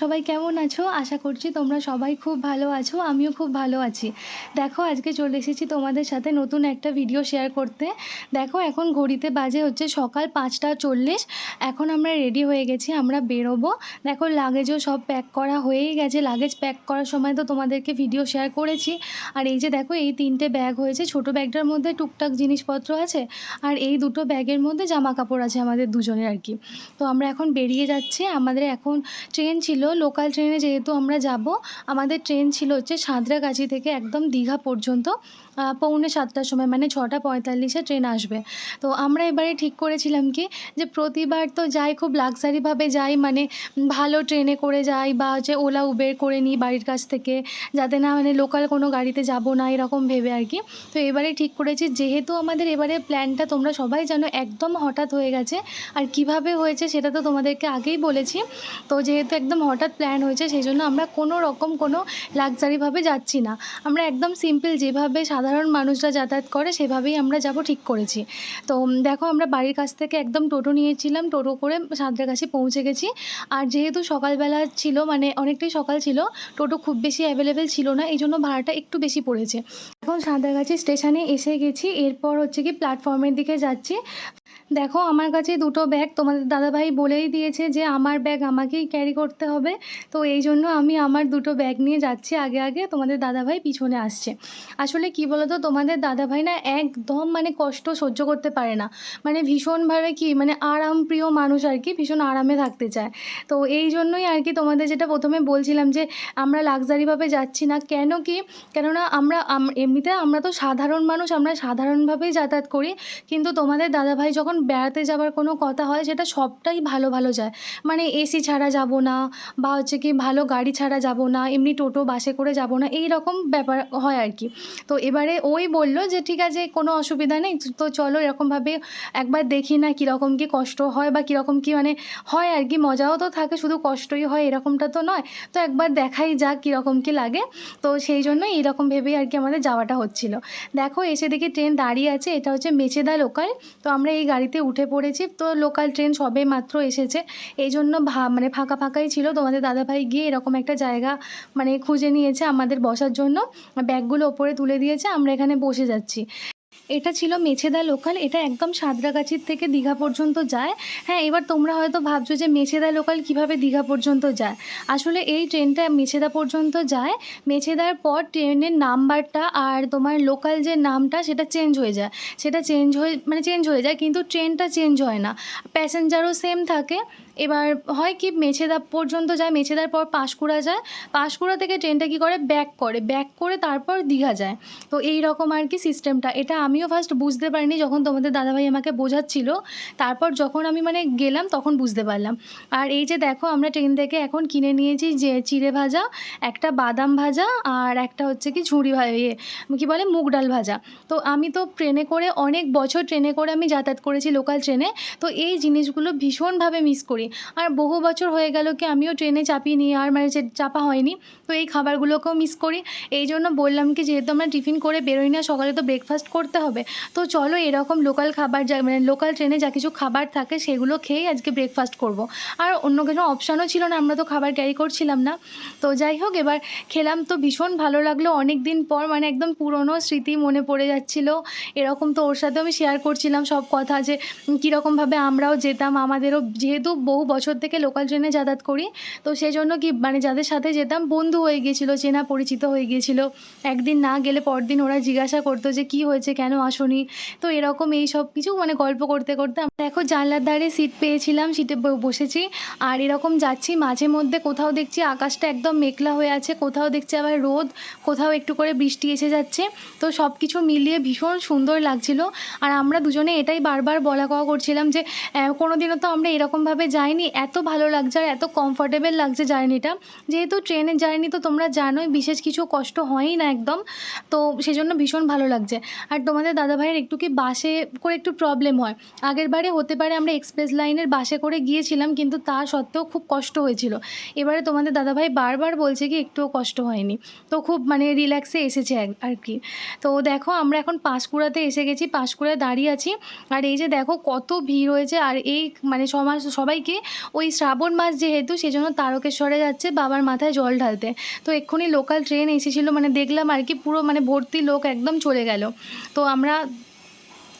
সবাই কেমন আছো? আশা করছি তোমরা সবাই খুব ভালো আছো, আমিও খুব ভালো আছি। দেখো, আজকে চলে এসেছি তোমাদের সাথে নতুন একটা ভিডিও শেয়ার করতে। দেখো, এখন ঘড়িতে বাজে হচ্ছে সকাল পাঁচটা চল্লিশ। এখন আমরা রেডি হয়ে গেছি, আমরা বেরোবো। দেখো লাগেজও সব প্যাক করা হয়েই গেছে। লাগেজ প্যাক করার সময় তো তোমাদেরকে ভিডিও শেয়ার করেছি। আর এই যে দেখো, এই তিনটে ব্যাগ হয়েছে। ছোট ব্যাগটার মধ্যে টুকটাক জিনিসপত্র আছে আর এই দুটো ব্যাগের মধ্যে জামা কাপড় আছে আমাদের দুজনের আর কি। তো আমরা এখন বেরিয়ে যাচ্ছি। আমাদের এখন ট্রেন ছিল লোকাল ট্রেনে যেহেতু আমরা যাব আমাদের ট্রেন ছিল হচ্ছে সাঁতরাগাছি থেকে একদম দীঘা পর্যন্ত। পৌনে সাতটার সময় মানে ছটা পঁয়তাল্লিশে ট্রেন আসবে। তো আমরা এবারে ঠিক করেছিলাম কি, যে প্রতিবার তো যাই, খুব লাক্সারিভাবে যাই মানে ভালো ট্রেনে করে যাই বা হচ্ছে ওলা, উবের করে নিই বাড়ির কাছ থেকে, যাতে না মানে লোকাল কোনো গাড়িতে যাব না, এরকম ভেবে আর কি। তো এবারে ঠিক করেছি, যেহেতু আমাদের এবারে প্ল্যানটা তোমরা সবাই জানো একদম হঠাৎ হয়ে গেছে, আর কীভাবে হয়েছে সেটা তো তোমাদেরকে আগেই বলেছি। তো যেহেতু একদম হঠাৎ প্ল্যান হয়েছে, সেই জন্য আমরা কোনো রকম কোনো লাক্সারিভাবে যাচ্ছি না। আমরা একদম সিম্পল যেভাবে সাধারণ মানুষরা যাতায়াত করে, সেভাবেই আমরা যাব, ঠিক করেছি। তো দেখো আমরা বাড়ির কাছ থেকে একদম টোটো নিয়েছিলাম, টোটো করে সাঁতরাগাছি পৌঁছে গেছি। আর যেহেতু সকালবেলা ছিল মানে অনেকটাই সকাল ছিল, টোটো খুব বেশি অ্যাভেলেবেল ছিল না, এই জন্য ভাড়াটা একটু বেশি পড়েছে। এখন সাঁতরাগাছি স্টেশনে এসে গেছি, এরপর হচ্ছে কি প্ল্যাটফর্মের দিকে যাচ্ছি। দেখো, আমার কাছে দুটো ব্যাগ তোমাদের দাদাভাই বলেই দিয়েছে যে আমার ব্যাগ আমাকেই ক্যারি করতে হবে। তো এই জন্য আমি আমার দুটো ব্যাগ নিয়ে যাচ্ছি। আগে আগে তোমাদের দাদাভাই পিছনে আসছে। আসলে কি বলতো, তোমাদের দাদাভাই না একদম মানে কষ্ট সহ্য করতে পারে না। মানে ভীষণভাবে কি মানে আরাম প্রিয় মানুষ আর কি, ভীষণ আরামে থাকতে চায়। তো এই জন্যই আর কি তোমাদের যেটা প্রথমে বলছিলাম যে আমরা লাক্সারিভাবে যাচ্ছি না। কেন কি? কেননা আমরা এমনিতে আমরা তো সাধারণ মানুষ, আমরা সাধারণভাবেই যাতায়াত করি। কিন্তু তোমাদের দাদাভাই যখন বেড়াতে যাওয়ার কোনো কথা হয়, সেটা সবটাই ভালো ভালো যায়। মানে এসি ছাড়া যাব না বা হচ্ছে কি ভালো গাড়ি ছাড়া যাব না, এমনি টোটো বাসে করে যাব না এই রকম ব্যাপার হয় আর কি। তো এবারে ওই বলল যে, ঠিক আছে, কোনো অসুবিধা নেই, তো চলো এরকমভাবে একবার দেখি না কীরকম কী কষ্ট হয় বা কীরকম কী মানে হয় আর কি, মজাও তো থাকে, শুধু কষ্টই হয়, এরকমটা তো নয়। তো একবার দেখাই যাক কীরকম কী লাগে। তো সেই জন্য এইরকম ভেবেই আর কি আমাদের যাওয়াটা হচ্ছিল। দেখো এসে দেখি ট্রেন দাঁড়িয়ে আছে, এটা হচ্ছে মেচেদা লোকাল তো আমরা এই গাড়িতে উঠে পড়েছি। তো লোকাল ট্রেন সবে মাত্র এসেছে। এই জন্য ভা মানে ফাঁকা ফাঁকাই ছিল। তোমাদের দাদাভাই গিয়ে এরকম একটা জায়গা মানে খুঁজে নিয়েছে আমাদের বসার জন্য। ব্যাগগুলো ওপরে তুলে দিয়েছে। আমরা এখানে বসে যাচ্ছি। এটা ছিল মেছেদা লোকাল, এটা একদম সাঁতরাগাছির থেকে দীঘা পর্যন্ত যায়। হ্যাঁ এবার তোমরা হয়তো ভাবছ যে মেছেদা লোকাল কীভাবে দীঘা পর্যন্ত যায়? আসলে এই ট্রেনটা মেছেদা পর্যন্ত যায়। মেছেদার পর ট্রেনের নাম্বারটা আর তোমার লোকাল যে নামটা, সেটা চেঞ্জ হয়ে যায়। সেটা চেঞ্জ হয়ে মানে চেঞ্জ হয়ে যায়, কিন্তু ট্রেনটা চেঞ্জ হয় না। প্যাসেঞ্জারও সেম থাকে। এবার হয় কি মেছেদা পর্যন্ত যায়, মেছেদার পর পাঁশকুড়া যায়। পাঁশকুড়া থেকে ট্রেনটা কী করে? ব্যাক করে। ব্যাক করে তারপর দীঘা যায়। তো এই রকম আর কি সিস্টেমটা এটা আমিও ফার্স্ট বুঝতে পারিনি যখন তোমাদের দাদাভাই আমাকে বোঝাচ্ছিল। তারপর যখন আমি মানে গেলাম তখন বুঝতে পারলাম। আর এই যে দেখো, আমরা ট্রেন থেকে এখন কিনে নিয়েছি যে চিড়ে ভাজা, একটা বাদাম ভাজা আর একটা হচ্ছে কি ঝুড়ি ইয়ে কী বলে, মুগ ডাল ভাজা। তো আমি তো ট্রেনে করে অনেক বছর ট্রেনে করে আমি যাতায়াত করেছি লোকাল ট্রেনে তো এই জিনিসগুলো ভীষণভাবে মিস করি। আর বহু বছর হয়ে গেল কি আমিও ট্রেনে চাপিনি আর মানে চাপা হয়নি, তো এই খাবারগুলোকেও মিস করি। এই জন্য বললাম কি যেহেতু আমরা টিফিন করে বেরোই না, সকালে তো ব্রেকফাস্ট করতে হবে। তো চলো এরকম লোকাল খাবার যা মানে লোকাল ট্রেনে যা কিছু খাবার থাকে সেগুলো খেয়েই আজকে ব্রেকফাস্ট করব। আর অন্য কোনো অপশানও ছিল না, আমরা তো খাবার ক্যারি করছিলাম না। তো যাই হোক, এবার খেলাম তো ভীষণ ভালো লাগল। অনেক দিন পর মানে একদম পুরনো স্মৃতি মনে পড়ে যাচ্ছিল। এরকম তো ওর সাথেও আমি শেয়ার করছিলাম সব কথা যে কীরকমভাবে আমরাও যেতাম, আমাদেরও যেহেতু বহু বছর থেকে লোকাল ট্রেনে যাতায়াত করি। তো সেই জন্য কি মানে যাদের সাথে যেতাম, বন্ধু হয়ে গিয়েছিল, চেনা পরিচিত হয়ে গিয়েছিল। একদিন না গেলে পরদিন ওরা জিজ্ঞাসা করতো যে, কি হয়েছে? কেন আসোনি? তো এরকম এই সব কিছু মানে গল্প করতে করতে আমরা দেখো জানলার ধারে সিট পেয়েছিলাম সিটে বসেছি। আর এরকম যাচ্ছি, মাঝে মধ্যে কোথাও দেখছি আকাশটা একদম মেঘলা হয়ে আছে, কোথাও দেখছি আবার রোদ, কোথাও একটু করে বৃষ্টি এসে যাচ্ছে। তো সব কিছু মিলিয়ে ভীষণ সুন্দর লাগছিল। আর আমরা দুজনে এটাই বারবার বলা কওয়া করছিলাম যে কোনো দিনও তো আমরা এরকমভাবে যাইনি এত ভালো লাগছে আর এত কমফর্টেবল লাগছে জার্নিটা যেহেতু ট্রেনের জার্নি তো তোমরা জানোই, বিশেষ কিছু কষ্ট হয়ই না একদম। তো সেজন্য ভীষণ ভালো লাগছে। আর তোমাদের দাদাভাইয়ের একটু কি বাসে করে একটু প্রবলেম হয়? আগের বারে হতে পারে আমরা এক্সপ্রেস লাইনের বাসে করে গিয়েছিলাম, কিন্তু তা সত্ত্বেও খুব কষ্ট হয়েছিল। এবারে তোমাদের দাদাভাই বারবার বলছে কি একটুও কষ্ট হয়নি। তো খুব মানে রিল্যাক্সে এসেছে আর কি। তো দেখো আমরা এখন পাঁশকুড়াতে এসে গেছি, পাঁশকুড়ায় দাঁড়িয়ে আছি। আর এই যে দেখো কত ভিড় হয়েছে, আর এই মানে সমাজ, সবাইকে কি ওই শ্রাবণ মাস যেহেতু, সেজন্য তারকেশ্বরে যাচ্ছে, বাবার মাথায় জল ঢালতে। তো এক্ষুনি লোকাল ট্রেন এসেছিল মানে দেখলাম আর কি পুরো মানে ভর্তি লোক একদম চলে গেল। তো আমরা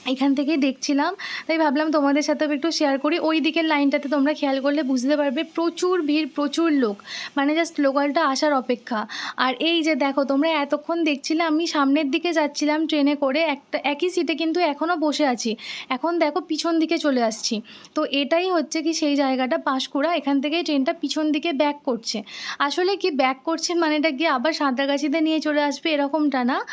এখান থেকেই দেখছিলাম। তাই ভাবলাম তোমাদের সাথেও একটু শেয়ার করি। ওই দিকের লাইনটাতে তোমরা খেয়াল করলে বুঝতে পারবে প্রচুর ভিড়, প্রচুর লোক। মানে জাস্ট লোকালটা আসার অপেক্ষা। আর এই যে দেখো, তোমরা এতক্ষণ দেখছিলে, আমি সামনের দিকে যাচ্ছিলাম ট্রেনে করে। একটা, একই সিটে কিন্তু এখনও বসে আছি। এখন দেখো পিছন দিকে চলে আসছি। তো এটাই হচ্ছে কি সেই জায়গাটা পাঁশকুড়া। এখান থেকে ট্রেনটা পিছন দিকে ব্যাক করছে। আসলে কি ব্যাক করছে মানেটা গিয়ে আবার সাঁতরাগাছিতে নিয়ে চলে আসবে এরকমটা না।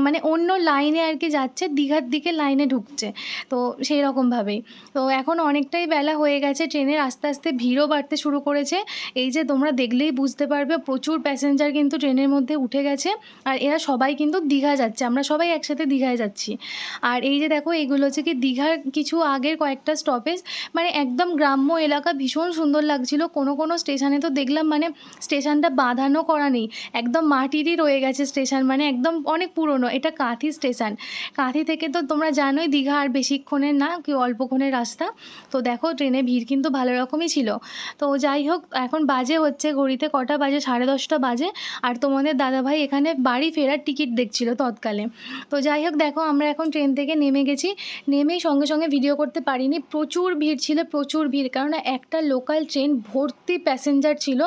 মানে অন্য লাইনে আর কি যাচ্ছে। দীঘার দিকে লাইনে ঢুকছে। তো সেই রকমভাবেই তো এখন অনেকটাই বেলা হয়ে গেছে ট্রেনের আস্তে আস্তে ভিড়ও বাড়তে শুরু করেছে। এই যে তোমরা দেখলেই বুঝতে পারবে, প্রচুর প্যাসেঞ্জার কিন্তু ট্রেনের মধ্যে উঠে গেছে। আর এরা সবাই কিন্তু দীঘা যাচ্ছে, আমরা সবাই একসাথে দীঘায় যাচ্ছি। আর এই যে দেখো, এগুলো হচ্ছে কি দীঘার কিছু আগের কয়েকটা স্টপেজ মানে একদম গ্রাম্য এলাকা, ভীষণ সুন্দর লাগছিল। কোনো কোনো স্টেশনে তো দেখলাম মানে স্টেশনটা বাঁধানো করা নেই। একদম মাটিরই রয়ে গেছে স্টেশন মানে একদম অনেক পুরনো। এটা কাঁথি স্টেশন কাঁথি থেকে তো তোমরা জানোই দীঘা আর বেশিক্ষণের না, কি অল্পক্ষণের রাস্তা। তো দেখো ট্রেনে ভিড় কিন্তু ভালো রকমই ছিল। তো যাই হোক, এখন বাজে হচ্ছে, ঘড়িতে কটা বাজে? সাড়ে দশটা বাজে। আর তোমাদের দাদাভাই এখানে বাড়ি ফেরার টিকিট দেখছিল তৎকালে। তো যাই হোক, দেখো, আমরা এখন ট্রেন থেকে নেমে গেছি। নেমেই সঙ্গে সঙ্গে ভিডিও করতে পারিনি। প্রচুর ভিড় ছিল, প্রচুর ভিড়। কারণ একটা লোকাল ট্রেন ভর্তি প্যাসেঞ্জার ছিল।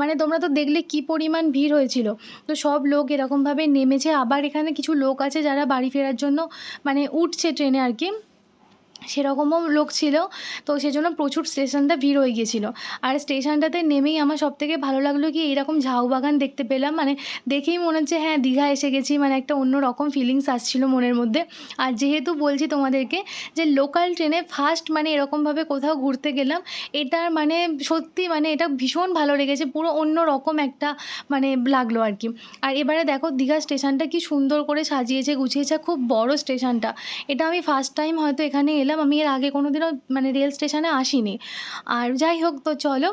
মানে তোমরা তো দেখলে কি পরিমাণ ভিড় হয়েছিল। তো সব লোক এরকমভাবে নেমেছে। আবার এখানে কিছু লোক আছে যারা বাড়ি ফেরার জন্য মানে উঠছে ট্রেনে আর কি সেরকমও লোক ছিল। তো সেজন্য প্রচুর স্টেশনটা ভিড় হয়ে গিয়েছিল। আর স্টেশনটাতে নেমেই আমার সব থেকে ভালো লাগল কি এইরকম ঝাউ বাগান দেখতে পেলাম। মানে দেখেই মনে হচ্ছে হ্যাঁ দীঘা এসে গেছি। মানে একটা অন্য রকম ফিলিংস আসছিল মনের মধ্যে। আর যেহেতু বলছি তোমাদেরকে যে লোকাল ট্রেনে ফার্স্ট মানে এরকমভাবে কোথাও ঘুরতে গেলাম, এটার মানে সত্যি মানে এটা ভীষণ ভালো লেগেছে। পুরো অন্য রকম একটা মানে লাগল আর কি। আর এবারে দেখো, দীঘা স্টেশনটা কি সুন্দর করে সাজিয়েছে, গুছিয়েছে। খুব বড় স্টেশনটা। এটা আমি ফার্স্ট টাইম হয়তো এখানে এলাম। আমি এর আগে কোনো দিনও মানে রেল স্টেশনে আসিনি। আর যাই হোক তো চলো,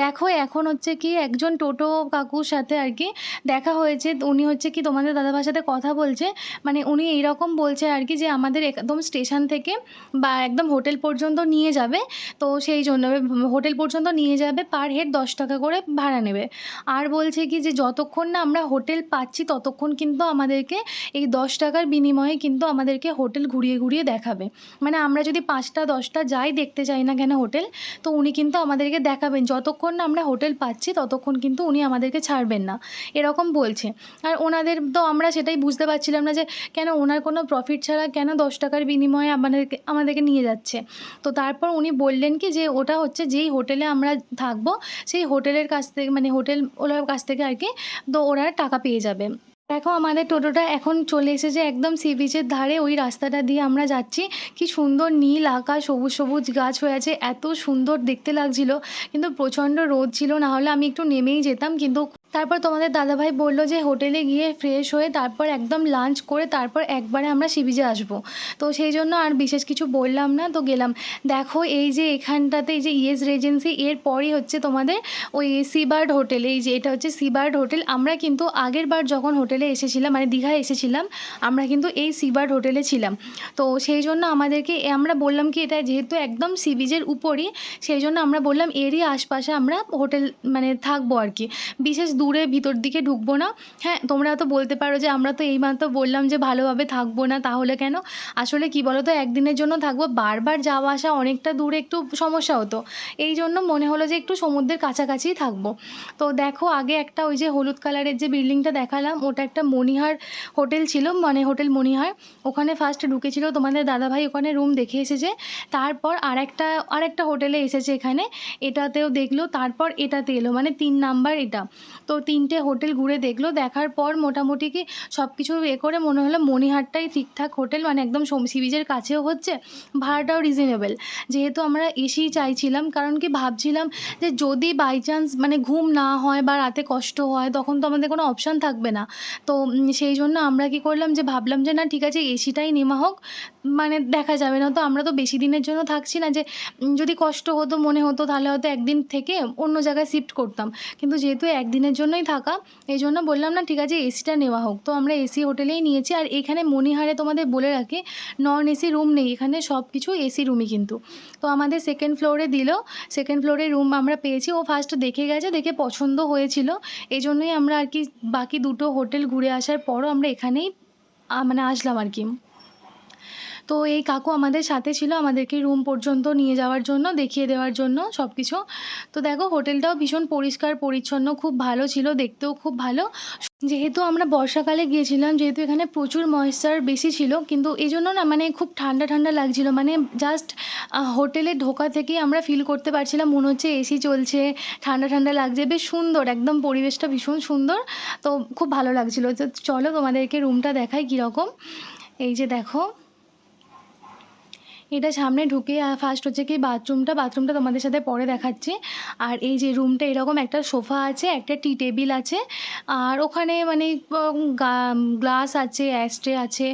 দেখো এখন হচ্ছে কি একজন টোটো কাকুর সাথে আর কি দেখা হয়েছে। উনি হচ্ছে কি তোমাদের দাদাভাইয়ের সাথে কথা বলছে। মানে উনি এইরকম বলছে আর কি যে আমাদের একদম স্টেশন থেকে বা একদম হোটেল পর্যন্ত নিয়ে যাবে। তো সেই জন্য হোটেল পর্যন্ত নিয়ে যাবে, পার হেড দশ টাকা করে ভাড়া নেবে। আর বলছে কি যে যতক্ষণ না আমরা হোটেল পাচ্ছি, ততক্ষণ কিন্তু আমাদেরকে এই দশ টাকার বিনিময়ে কিন্তু আমাদেরকে হোটেল ঘুরিয়ে ঘুরিয়ে দেখাবে। মানে আমরা যদি পাঁচটা, দশটা যাই দেখতে চাই না কেন হোটেল, তো উনি কিন্তু আমাদেরকে দেখাবেন। যতক্ষণ না আমরা হোটেল পাচ্ছি, ততক্ষণ কিন্তু উনি আমাদেরকে ছাড়বেন না। এরকম বলছে। আর ওনাদের তো আমরা সেটাই বুঝতে পারছিলাম না যে কেন ওনার কোনো প্রফিট ছাড়া কেন দশ টাকার বিনিময়ে আমাদেরকে আমাদেরকে নিয়ে যাচ্ছে। তো তারপর উনি বললেন কি যে ওটা হচ্ছে যেই হোটেলে আমরা থাকব, সেই হোটেলের কাছ থেকে মানে হোটেল ওলার কাছ থেকে আর কি, তো ওরা টাকা পেয়ে যাবে। দেখো আমাদের টোটোটা এখন চলে এসেছে একদম সি বিচের ধারে। ওই রাস্তাটা দিয়ে আমরা যাচ্ছি। কি সুন্দর নীল আকাশ, সবুজ সবুজ গাছ হয়ে আছে। এত সুন্দর দেখতে লাগছিল। কিন্তু প্রচণ্ড রোদ ছিল না হলে আমি একটু নেমেই যেতাম, কিন্তু তারপর তোমাদের দাদাভাই বলল যে হোটেলে গিয়ে ফ্রেশ হয়ে তারপর একদম লাঞ্চ করে তারপর একবারে আমরা সি বিচে আসব। তো সেই জন্য আর বিশেষ কিছু বললাম না, তো গেলাম। দেখো এই যে এখানটাতে এই যে ইয়েস রেজেন্সি এর পরই হচ্ছে তোমাদের ওই সিবার্ড হোটেল এই যে এটা হচ্ছে সিবার্ড হোটেল আমরা কিন্তু আগের বার যখন হোটেলে এসেছিলাম মানে দীঘায় এসেছিলাম, আমরা কিন্তু এই সিবার্ড হোটেলে ছিলাম। তো সেই জন্য আমাদেরকে আমরা বললাম কি এটা যেহেতু একদম সি বিচের উপরই, সেই জন্য আমরা বললাম এরই আশপাশে আমরা হোটেল মানে থাকব আর কি। বিশেষ দূরে ভিতর দিকে ঢুকবো না। হ্যাঁ তোমরা তো বলতে পারো যে আমরা তো এইমাত্র বললাম যে ভালোভাবে থাকব না, তাহলে কেন? আসলে কি বলো তো একদিনের জন্য থাকব। বারবার যাওয়া আসা অনেকটা দূরে একটু সমস্যা হতো। এই জন্য মনে হলো যে একটু সমুদ্রের কাছাকাছিই থাকব। তো দেখো, আগে একটা ওই যে হলুদ কালারের যে বিল্ডিংটা দেখালাম, ওটা একটা মণিহার হোটেল ছিল মানে হোটেল মণিহার। ওখানে ফার্স্ট ঢুকেছিল তোমাদের দাদাভাই, ওখানে রুম দেখে এসেছে। তারপর আরেকটা আরেকটা হোটেলে এসেছে এখানে। এটাতেও দেখল, তারপর এটাতে এলো মানে তিন নাম্বার এটা। তো তিনটে হোটেল ঘুরে দেখল। দেখার পর মোটামুটি কি সব কিছু এ করে মনে হলো মণিহারটাই ঠিকঠাক হোটেল মানে একদম সি বিচের কাছেও হচ্ছে, ভাড়াটাও রিজনেবল যেহেতু আমরা এসিই চাইছিলাম, কারণ কি ভাবছিলাম যে যদি বাই চান্স মানে ঘুম না হয় বা রাতে কষ্ট হয়, তখন তো আমাদের কোনো অপশান থাকবে না। তো সেই জন্য আমরা কি করলাম যে ভাবলাম যে না, ঠিক আছে এসিটাই নেওয়া হোক। মানে দেখা যাবে না। তো আমরা তো বেশি দিনের জন্য থাকছি না যে যদি কষ্ট হতো, মনে হতো, তাহলে হয়তো একদিন থেকে অন্য জায়গায় শিফট করতাম। কিন্তু যেহেতু একদিনের জন্যই থাকা এই জন্য বললাম না, ঠিক আছে এসিটা নেওয়া হোক। তো আমরা এসি হোটেলেই নিয়েছি। আর এখানে মণিহারে তোমাদের বলে রাখি নন এসি রুম নেই। এখানে সব কিছু এসি রুমই কিন্তু। তো আমাদের সেকেন্ড ফ্লোরে দিল। সেকেন্ড ফ্লোরে রুম আমরা পেয়েছি। ও ফার্স্ট দেখে গেছে, দেখে পছন্দ হয়েছিল। এই জন্যই আমরা আর কি বাকি দুটো হোটেল ঘুরে আসার পরও আমরা এখানেই মানে আসলাম আর কি। তো এই কাকু আমাদের সাথে ছিল, আমাদেরকে রুম পর্যন্ত নিয়ে যাওয়ার জন্য, দেখিয়ে দেওয়ার জন্য সব কিছু তো দেখো, হোটেলটাও ভীষণ পরিষ্কার, পরিচ্ছন্ন, খুব ভালো ছিল, দেখতেও খুব ভালো। যেহেতু আমরা বর্ষাকালে গিয়েছিলাম, যেহেতু এখানে প্রচুর ময়েশ্চার বেশি ছিল, কিন্তু এই জন্য না মানে খুব ঠান্ডা ঠান্ডা লাগছিল। মানে জাস্ট হোটেলে ঢোকা থেকেই আমরা ফিল করতে পারছিলাম, মনে হচ্ছে এসি চলছে, ঠান্ডা ঠান্ডা লাগছে, বেশ সুন্দর, একদম পরিবেশটা ভীষণ সুন্দর। তো খুব ভালো লাগছিল। তো চলো তোমাদেরকে রুমটা দেখাই কীরকম। এই যে দেখো। এটা সামনে ঢুকে ফার্স্ট হচ্ছে কি বাথরুমটা বাথরুমটা তোমাদের সাথে পরে দেখাচ্ছি। আর এই যে রুমটা এরকম একটা সোফা আছে, একটা টি টেবিল আছে। আর ওখানে মানে গ্লাস আছে অ্যাস্ট্রে আছে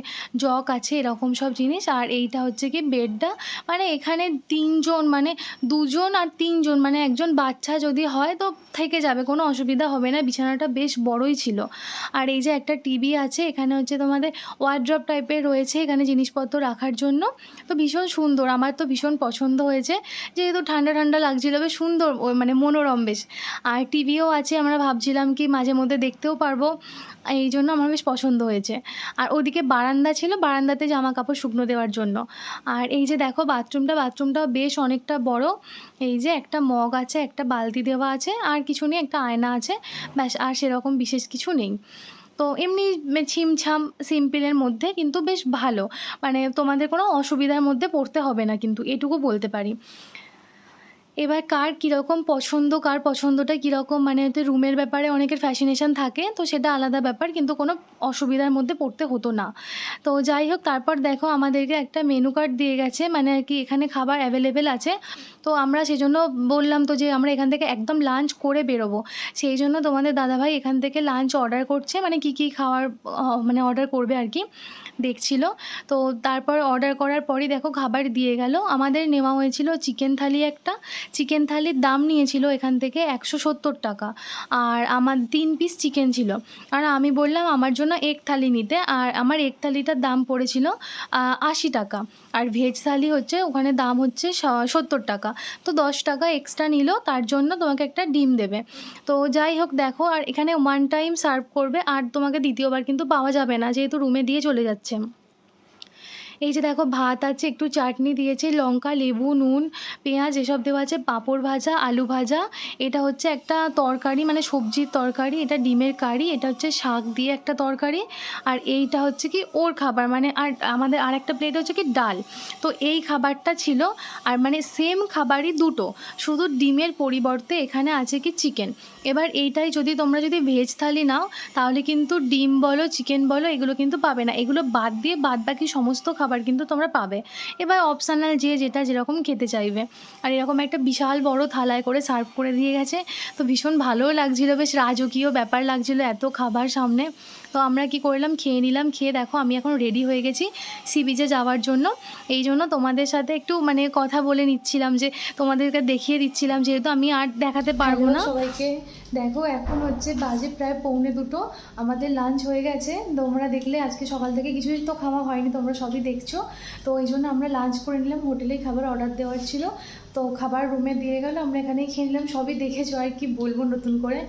জগ আছে, এরকম সব জিনিস। আর এইটা হচ্ছে কি বেডটা মানে এখানে তিনজন মানে দুজন আর তিনজন মানে একজন বাচ্চা যদি হয় তো থেকে যাবে, কোনো অসুবিধা হবে না। বিছানাটা বেশ বড়ই ছিল। আর এই যে একটা টিভি আছে, এখানে হচ্ছে তোমাদের ওয়ার্ড্রপ টাইপের রয়েছে এখানে জিনিসপত্র রাখার জন্য। তো ভীষণ সুন্দর। আমার তো ভীষণ পছন্দ হয়েছে। যেহেতু ঠান্ডা ঠান্ডা লাগছিল, বেশ সুন্দর মানে মনোরম বেশ। আর টিভিও আছে, আমরা ভাবছিলাম কি মাঝে মধ্যে দেখতেও পারব। এই জন্য আমার বেশ পছন্দ হয়েছে। আর ওদিকে বারান্দা ছিল, বারান্দাতে জামা কাপড় শুকনো দেওয়ার জন্য। আর এই যে দেখো, বাথরুমটা, বাথরুমটাও বেশ অনেকটা বড়। এই যে একটা মগ আছে, একটা বালতি দেওয়া আছে, আর কিছু নেই, একটা আয়না আছে। ব্যাস, আর সেরকম বিশেষ কিছু নেই। তো এমনি ছিমছাম সিম্পলের মধ্যে কিন্তু বেশ ভালো। মানে তোমাদের কোনো অসুবিধার মধ্যে পড়তে হবে না কিন্তু, এটুকু বলতে পারি। এবার কার কীরকম পছন্দ, কার পছন্দটা কীরকম মানে হচ্ছে রুমের ব্যাপারে অনেকের ফ্যাসিনেশন থাকে, তো সেটা আলাদা ব্যাপার, কিন্তু কোনো অসুবিধার মধ্যে পড়তে হতো না। তো যাই হোক, তারপর দেখো আমাদেরকে একটা মেনু কার্ড দিয়ে গেছে মানে আর কি এখানে খাবার অ্যাভেলেবেল আছে। তো আমরা সেজন্য বললাম তো যে আমরা এখান থেকে একদম লাঞ্চ করে বেরোবো। সেই জন্য তোমাদের দাদাভাই এখান থেকে লাঞ্চ অর্ডার করছে মানে কী কী খাওয়ার মানে অর্ডার করবে আর কি, দেখছিল। তো তারপর অর্ডার করার পরই দেখো খাবার দিয়ে গেল। আমাদের নেওয়া হয়েছিল চিকেন থালি একটা চিকেন থালির দাম নিয়েছিল এখান থেকে একশো সত্তর টাকা। আর আমার তিন পিস চিকেন ছিল। আর আমি বললাম, আমার জন্য এক থালি নিতে। আর আমার এক থালিটার দাম পড়েছিল আশি টাকা। আর ভেজ থালি হচ্ছে, ওখানে দাম হচ্ছে সত্তর টাকা। তো দশ টাকা এক্সট্রা নিল, তার জন্য তোমাকে একটা ডিম দেবে। তো যাই হোক, দেখো, আর এখানে ওয়ান টাইম সার্ভ করবে, আর তোমাকে দ্বিতীয়বার কিন্তু পাওয়া যাবে না, যেহেতু রুমে দিয়ে চলে যাচ্ছে। এই যে দেখো ভাত আছে, একটু চাটনি দিয়েছে, লঙ্কা, লেবু, নুন, পেঁয়াজ, এসব দেওয়া আছে, পাঁপড় ভাজা, আলু ভাজা। এটা হচ্ছে একটা তরকারি মানে সবজির তরকারি, এটা ডিমের কারি, এটা হচ্ছে শাক দিয়ে একটা তরকারি। আর এইটা হচ্ছে কি ওর খাবার মানে আর আমাদের আর একটা প্লেট হচ্ছে কি ডাল। তো এই খাবারটা ছিল, আর মানে সেম খাবারই দুটো, শুধু ডিমের পরিবর্তে এখানে আছে কি চিকেন এবার এইটাই যদি তোমরা যদি ভেজ থালি নাও, তাহলে কিন্তু ডিম বলো চিকেন বলো, এগুলো কিন্তু পাবে না। এগুলো বাদ দিয়ে বাদ বাকি সমস্ত খাবার কিন্তু তোমরা পাবে। এবার অপশানাল যে যেটা যেরকম খেতে চাইবে। আর এরকম একটা বিশাল বড় থালায় করে সার্ভ করে দিয়ে গেছে। তো ভীষণ ভালোও লাগছিল, বেশ রাজকীয় ব্যাপার লাগছিল এত খাবার সামনে। তো আমরা কি করলাম? খেয়ে নিলাম। খেয়ে দেখো আমি এখন রেডি হয়ে গেছি সি বিচে যাওয়ার জন্য। এই জন্য তোমাদের সাথে একটু মানে কথা বলে নিচ্ছিলাম যে তোমাদেরকে দেখিয়ে দিচ্ছিলাম যেহেতু আমি আর দেখাতে পারব না। সবাইকে। দেখো এখন হচ্ছে বাজে প্রায় পৌনে দুটো। আমাদের লাঞ্চ হয়ে গেছে। তোমরা দেখলে আজকে সকাল থেকে কিছুই তো খাওয়া হয়নি তোমরা সবই দেখছ। তো এই জন্য আমরা লাঞ্চ করে নিলাম। হোটেলেই খাবার অর্ডার দেওয়ার ছিল। তো খাবার রুমে দিয়ে গেল, আমরা এখানেই খেয়ে নিলাম। সবই দেখেছ আর কি বলব নতুন করে।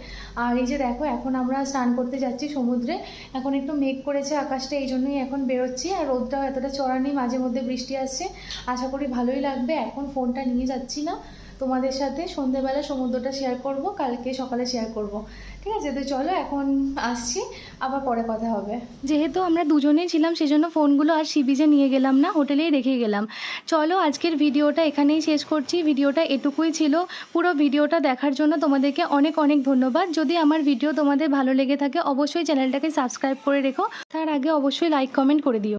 আর এই যে দেখো, এখন আমরা স্নান করতে যাচ্ছি সমুদ্রে। এখন একটু মেঘ করেছে আকাশটা, এই জন্যই এখন বেরোচ্ছি। আর রোদটাও এতটা চড়া নেই মাঝে মধ্যে বৃষ্টি আসছে। আশা করি ভালোই লাগবে। এখন ফোনটা নিয়ে যাচ্ছি না। তোমাদের সাথে সন্ধেবেলা সমুদ্রটা শেয়ার করব, কালকে সকালে শেয়ার করব। ঠিক আছে? তো চলো, এখন আসছি, আবার পরে কথা হবে। যেহেতু আমরা দুজনেই ছিলাম, সেজন্য ফোনগুলো আর সিবিজে নিয়ে গেলাম না, হোটেলেই রেখে গেলাম। চলো, আজকের ভিডিওটা এখানেই শেষ করছি। ভিডিওটা এটুকুই ছিল। পুরো ভিডিওটা দেখার জন্য তোমাদেরকে অনেক অনেক ধন্যবাদ। যদি আমার ভিডিও তোমাদের ভালো লেগে থাকে, অবশ্যই চ্যানেলটাকে সাবস্ক্রাইব করে রেখো। তার আগে অবশ্যই লাইক কমেন্ট করে দিও।